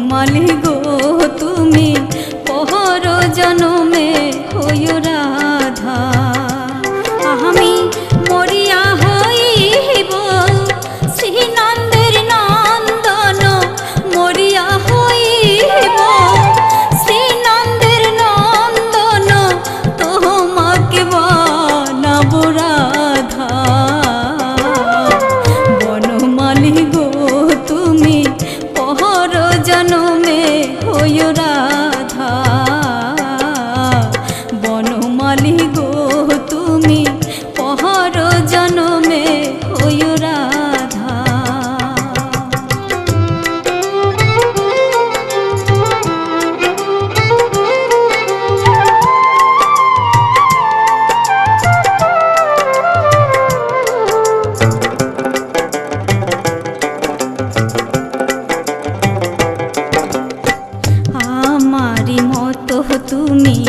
মালি গো মতো তুমি,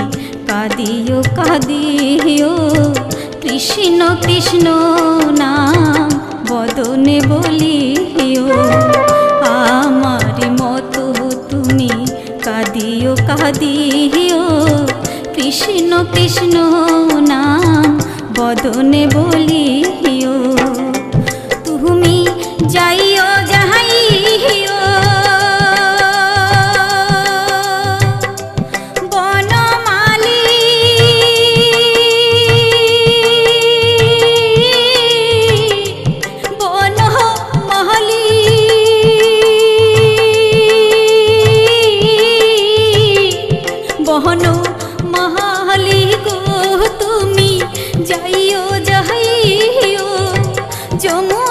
কাঁদিও কাঁদিও। কৃষ্ণ কৃষ্ণ নাম বদনে বলিও। আমারি মতো তুমি, কাঁদিও কাঁদিও। কৃষ্ণ কৃষ্ণ নাম বদনে বলিও। তুমি যাইও মহালি গো তুমি যাইও যাইও যমুনার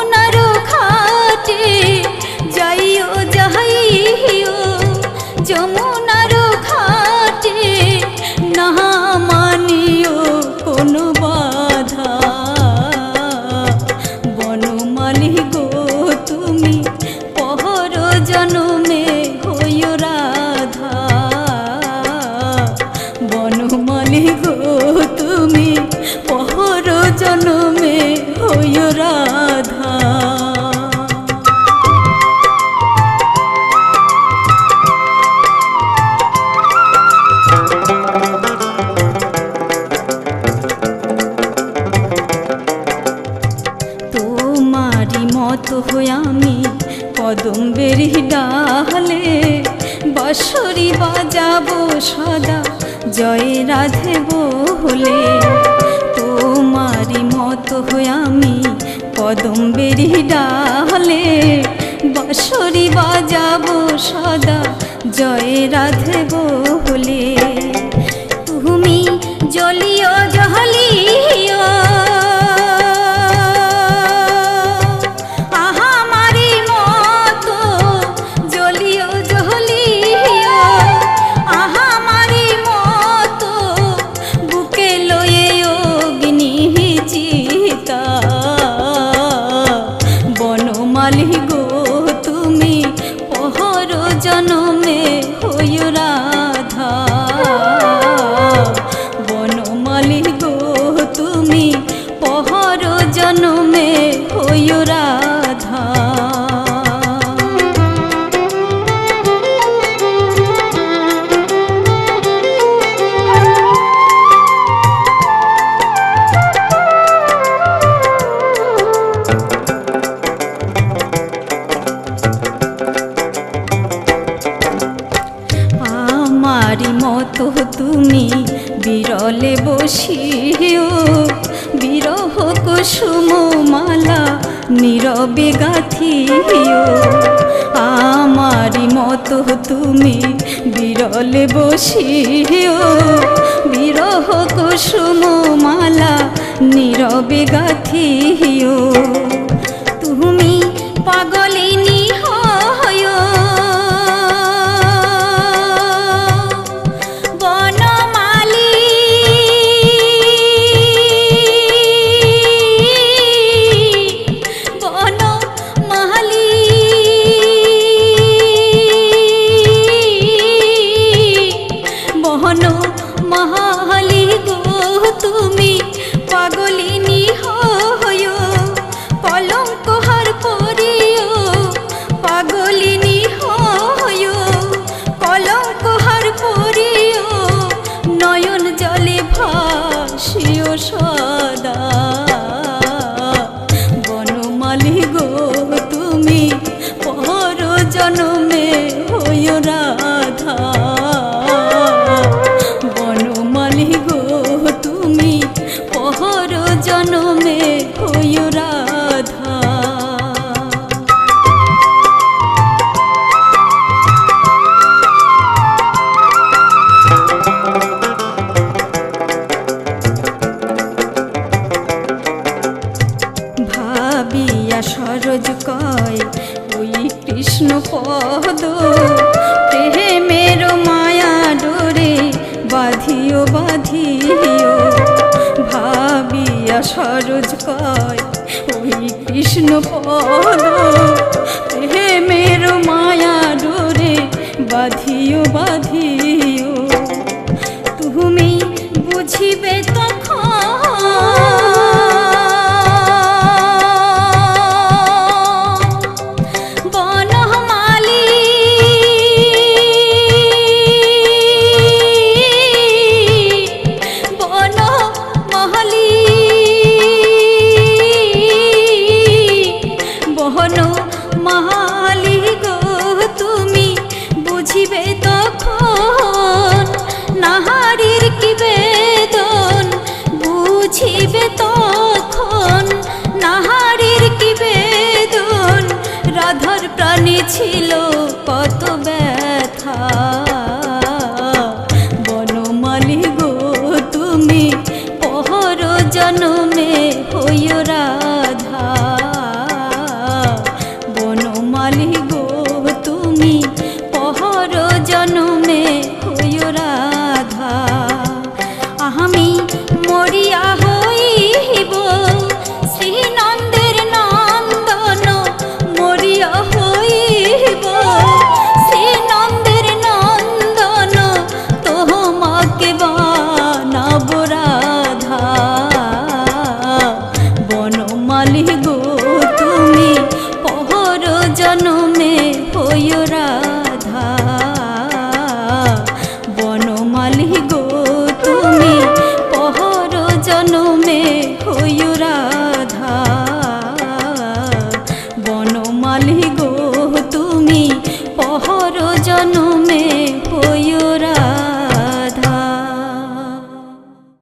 আমি কদম্বের ডালে বসরি বাজাবো সদা, জয় রাধে বলে তোমারি মতো আমি কদম্বের ডালে বসরি বাজাবো সদা, জয় রাধে বলে মতো তুমি বিরলে বসিও বিরহ কুসুম মালা নীরবে গাথিও। আমারি মত তুমি বিরলে বসিও। বিরহ কুসুম মালা নীরবে গাথিও। তুমি পাগলিনী solo no পল হে মের মায়া ডোরে বাঁধিও বাঁধিও। তুমি বুঝিবে তখন bu